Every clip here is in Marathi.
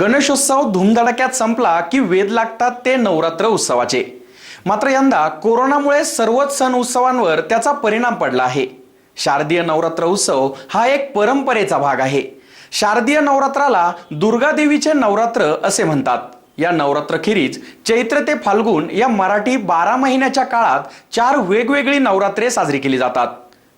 गणेशोत्सव धूमधडाक्यात संपला की वेध लागतात ते नवरात्र उत्सवाचे. मात्र यंदा कोरोनामुळे सर्वच सण उत्सवांवर त्याचा परिणाम पडला आहे. शारदीय नवरात्र उत्सव हा एक परंपरेचा भाग आहे. शारदीय नवरात्राला दुर्गादेवीचे नवरात्र असे म्हणतात. या नवरात्रखेरीज चैत्र ते फाल्गुन या मराठी बारा महिन्याच्या काळात चार वेगवेगळी नवरात्रे साजरी केली जातात.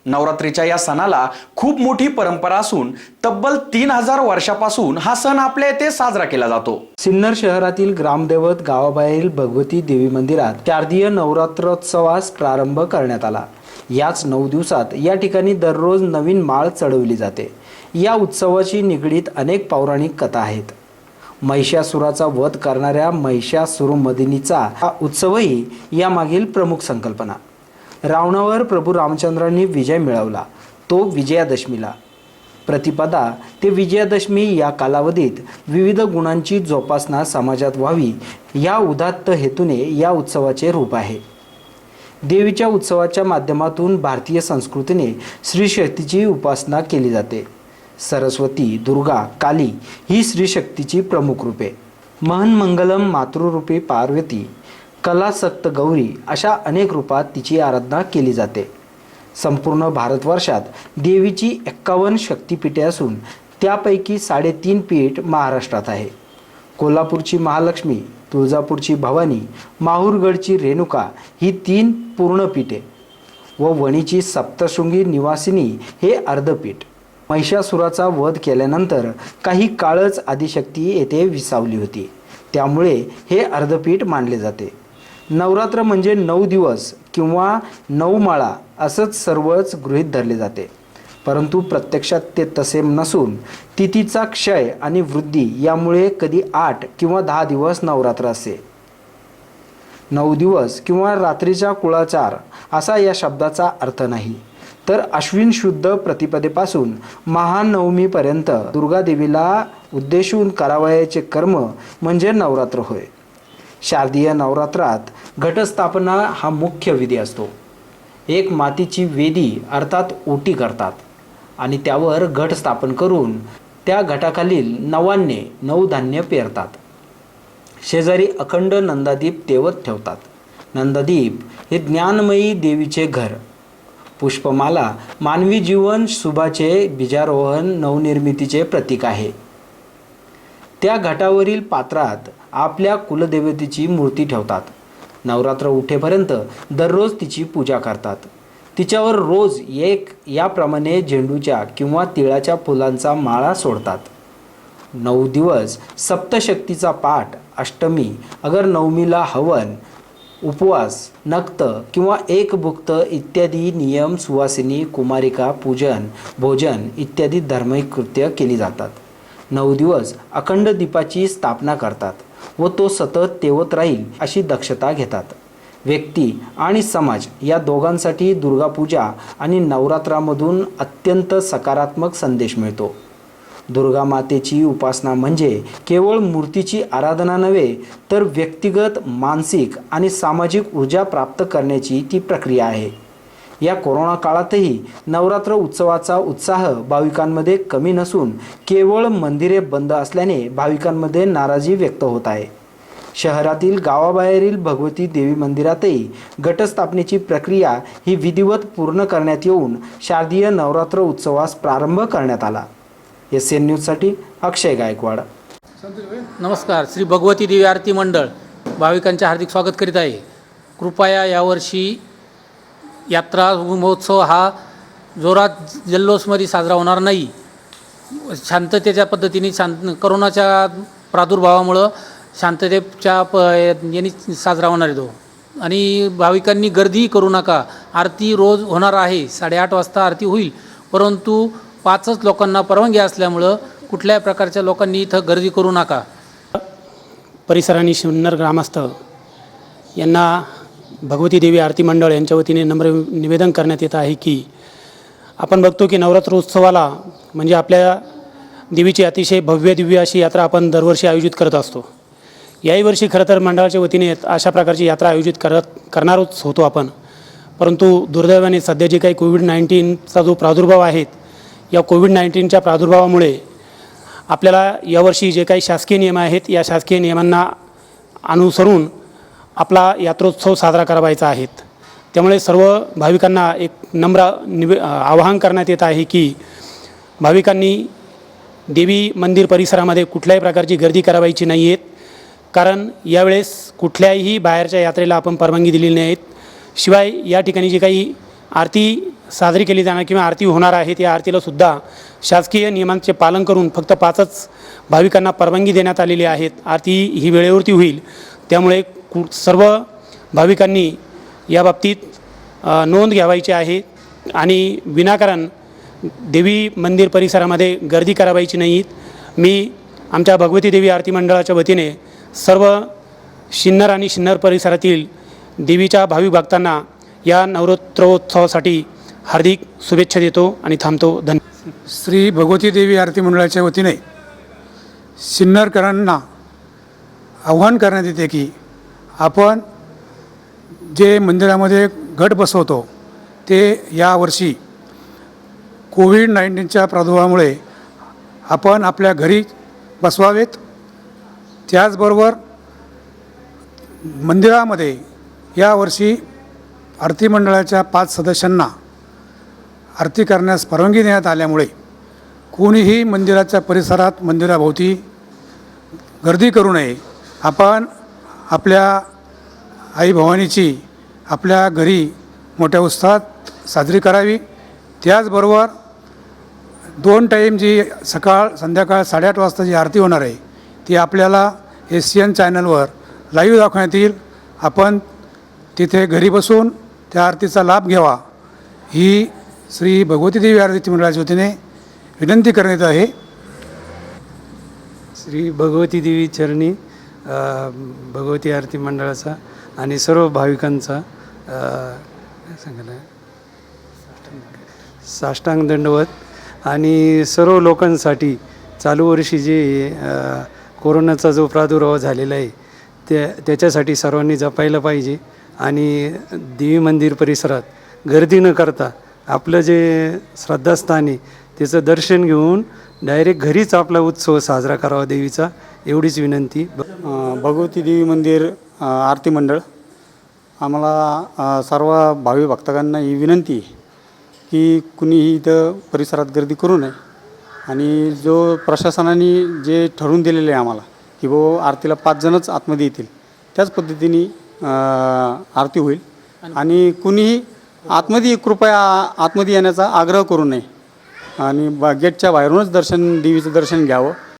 नवरात्रीच्या या सणाला खूप मोठी परंपरा असून तब्बल तीन हजार वर्षापासून हा सण आपल्या येथे साजरा केला जातो. सिन्नर शहरातील ग्रामदैवत गावाबाहेरील भगवती देवी मंदिरात शारदीय नवरात्रोत्सवास प्रारंभ करण्यात आला. याच नऊ दिवसात या ठिकाणी दररोज नवीन माळ चढवली जाते. या उत्सवाशी निगडीत अनेक पौराणिक कथा आहेत. महिषासुराचा वध करणाऱ्या महिषासुरमदिनीचा हा उत्सवही यामागील प्रमुख संकल्पना. रावणावर प्रभू रामचंद्रांनी विजय मिळवला तो विजयादशमीला. प्रतिपदा ते विजयादशमी या कालावधीत विविध गुणांची जोपासना समाजात व्हावी या उदात्त हेतूने या उत्सवाचे रूप आहे. देवीच्या उत्सवाच्या माध्यमातून भारतीय संस्कृतीने श्रीशक्तीची उपासना केली जाते. सरस्वती दुर्गा काली ही श्रीशक्तीची प्रमुख रूपे. महन मंगलम मातृरूपी पार्वती. कलासक्त गौरी अशा अनेक रूपात तिची आराधना केली जाते. संपूर्ण भारतवर्षात देवीची एक्कावन्न शक्तिपीठे असून त्यापैकी साडेतीन पीठ महाराष्ट्रात आहे. कोल्हापूरची महालक्ष्मी तुळजापूरची भवानी माहूरगडची रेणुका ही तीन पूर्णपीठे व वणीची सप्तशृंगी निवासिनी हे अर्धपीठ. महिषासुराचा वध केल्यानंतर काही काळच आदिशक्ती येथे विसावली होती. त्यामुळे हे अर्धपीठ मानले जाते. नवरात्र म्हणजे नऊ दिवस किंवा नऊ माळा असंच सर्वच गृहीत धरले जाते. परंतु प्रत्यक्षात ते तसे नसून तिथीचा क्षय आणि वृद्धी यामुळे कधी आठ किंवा दहा दिवस नवरात्र असे. नऊ दिवस किंवा रात्रीच्या कुळाचार असा या शब्दाचा अर्थ नाही. तर अश्विन शुद्ध प्रतिपदेपासून महानवमीपर्यंत दुर्गादेवीला उद्देशून करावयाचे कर्म म्हणजे नवरात्र होय. शारदीय नवरात्रात घटस्थापना हा मुख्य विधी असतो. एक मातीची वेदी अर्थात ओटी करतात आणि त्यावर घट स्थापन करून त्या घटाखालील नवान्ने नऊ धान्य पेरतात. शेजारी अखंड नंदादीप तेवत ठेवतात. नंदादीप हे ज्ञानमयी देवीचे घर. पुष्पमाला मानवी जीवन शुभाचे बीजारोहण नवनिर्मितीचे प्रतीक आहे. त्या घाटावरील पात्रात आपल्या कुलदेवतेची मूर्ती ठेवतात. नवरात्र उठेपर्यंत दररोज तिची पूजा करतात. तिच्यावर रोज एक याप्रमाणे झेंडूच्या किंवा तिळाच्या फुलांचा माळा सोडतात. नऊ दिवस सप्तशक्तीचा पाठ अष्टमी अगर नवमीला हवन उपवास नक्त किंवा एक भुक्त इत्यादी नियम सुवासिनी कुमारिका पूजन भोजन इत्यादी धार्मिक कृत्य केली जातात. नऊ दिवस अखंड दीपाची स्थापना करतात व तो सतत तेवत राहील अशी दक्षता घेतात. व्यक्ती आणि समाज या दोघांसाठी दुर्गापूजा आणि नवरात्रामधून अत्यंत सकारात्मक संदेश मिळतो. दुर्गा मातेची उपासना म्हणजे केवळ मूर्तीची आराधना नव्हे तर व्यक्तिगत मानसिक आणि सामाजिक ऊर्जा प्राप्त करण्याची ती प्रक्रिया आहे. या कोरोना काळातही नवरात्र उत्सवाचा उत्साह भाविकांमध्ये कमी नसून केवळ मंदिरे बंद असल्याने भाविकांमध्ये नाराजी व्यक्त होत आहे. शहरातील गावाबाहेरील भगवती देवी मंदिरातही घटस्थापनेची प्रक्रिया ही विधिवत पूर्ण करण्यात येऊन शारदीय नवरात्र उत्सवास प्रारंभ करण्यात आला. एस एन न्यूजसाठी अक्षय गायकवाड. नमस्कार श्री भगवती देवी आरती मंडळ भाविकांचे हार्दिक स्वागत करीत आहे. कृपया यावर्षी यात्रा महोत्सव हा जोरात जल्लोषमध्ये साजरा होणार नाही. शांततेच्या पद्धतीने शांत करोनाच्या प्रादुर्भावामुळं शांततेच्या प यांनी साजरा होणार आहे तो. आणि भाविकांनी गर्दीही करू नका. आरती रोज होणार आहे. साडेआठ वाजता आरती होईल. परंतु पाचच लोकांना परवानगी असल्यामुळं कुठल्याही प्रकारच्या लोकांनी इथं गर्दी करू नका. परिसराने आणि शिन्नर ग्रामस्थ यांना भगवती देवी आरती मंडळ यांच्या वतीने नम्र निवेदन करण्यात येत आहे की आपण बघतो की नवरात्र उत्सवाला म्हणजे आपल्या देवीची अतिशय भव्य दिव्य अशी यात्रा आपण दरवर्षी आयोजित करत असतो. याही वर्षी खरं तर मंडळाच्या वतीने अशा प्रकारची यात्रा आयोजित करत करणारच होतो आपण. परंतु दुर्दैवाने सध्या जे काही कोविड नाईन्टीनचा जो प्रादुर्भाव आहे या कोविड नाईन्टीनच्या प्रादुर्भावामुळे आपल्याला यावर्षी जे काही शासकीय नियम आहेत या शासकीय नियमांना अनुसरून आपला यात्रोत्सव साजरा करावायचा आहे त्यामुळे सर्व भाविकांना एक नम्र निवे आवाहन करण्यात येत आहे की भाविकांनी देवी मंदिर परिसरामध्ये कुठल्याही प्रकारची गर्दी करावायची नाही आहेत कारण यावेळेस कुठल्याही बाहेरच्या यात्रेला आपण परवानगी दिलेली नाहीत. शिवाय या ठिकाणी जी काही आरती साजरी केली जाणार किंवा आरती होणार आहे त्या आरतीलासुद्धा शासकीय नियमांचे पालन करून फक्त पाचच भाविकांना परवानगी देण्यात आलेली आहेत. आरती ही वेळेवरती होईल. त्यामुळे कु सर्व भाविकांनी या बाबतीत नोंद घ्यावायची आहे आणि विनाकारण देवी मंदिर परिसरामध्ये गर्दी करावायची नाहीत मी आमच्या भगवती देवी आरती मंडळाच्या वतीने सर्व शिन्नर आणि शिन्नर परिसरातील देवीच्या भाविक भक्तांना या नवरात्रोत्सवासाठी हार्दिक शुभेच्छा देतो आणि थांबतो. धन श्री भगवती देवी आरती मंडळाच्या वतीने सिन्नरकरांना आव्हान करण्यात येते की आपण जे मंदिरामध्ये घट बसवतो ते यावर्षी कोविड नाईन्टीनच्या प्रादुर्भावामुळे आपण आपल्या घरी बसवावेत. त्याचबरोबर मंदिरामध्ये यावर्षी आरती मंडळाच्या पाच सदस्यांना आरती करण्यास परवानगी देण्यात आल्यामुळे कोणीही मंदिराच्या परिसरात मंदिराभोवती गर्दी करू नये. आपण आपल्या आई भवानीची आपल्या घरी मोठ्या उत्साहात साजरी करावी. त्याचबरोबर दोन टाईम जी सकाळ संध्याकाळ साडेआठ वाजता जी आरती होणार आहे ती आपल्याला एस सी एन चॅनलवर लाईव्ह दाखवण्यात येईल. आपण तिथे घरी बसून त्या आरतीचा लाभ घ्यावा ही श्री भगवती देवी आरती मंडळाच्या वतीने विनंती करण्यात आहे. श्री भगवती देवी चरणी भगवती आरती मंडळाचा आणि सर्व भाविकांचा सांगायला साष्टांग दंडवत आणि सर्व लोकांसाठी चालू वर्षी जे कोरोनाचा जो प्रादुर्भाव झालेला आहे त्या त्याच्यासाठी सर्वांनी जपायला पाहिजे आणि देवी मंदिर परिसरात गर्दी न करता आपलं जे श्रद्धास्थान आहे त्याचं दर्शन घेऊन डायरेक्ट घरीच आपला उत्सव साजरा करावा देवीचा एवढीच विनंती. भगवती देवी मंदिर आरती मंडळ आम्हाला सर्व भावी भक्तांना ही विनंती आहे की कुणीही इथं परिसरात गर्दी करू नये. आणि जो प्रशासनाने जे ठरवून दिलेले आहे आम्हाला की बो आरतीला पाच जणच आतमध्ये येतील त्याच पद्धतीने आरती होईल. आणि कुणीही आतमध्ये कृपया आतमध्ये येण्याचा आग्रह करू नये. आणि बा गेटच्या बाहेरूनच दर्शन देवीचं दर्शन घ्यावं.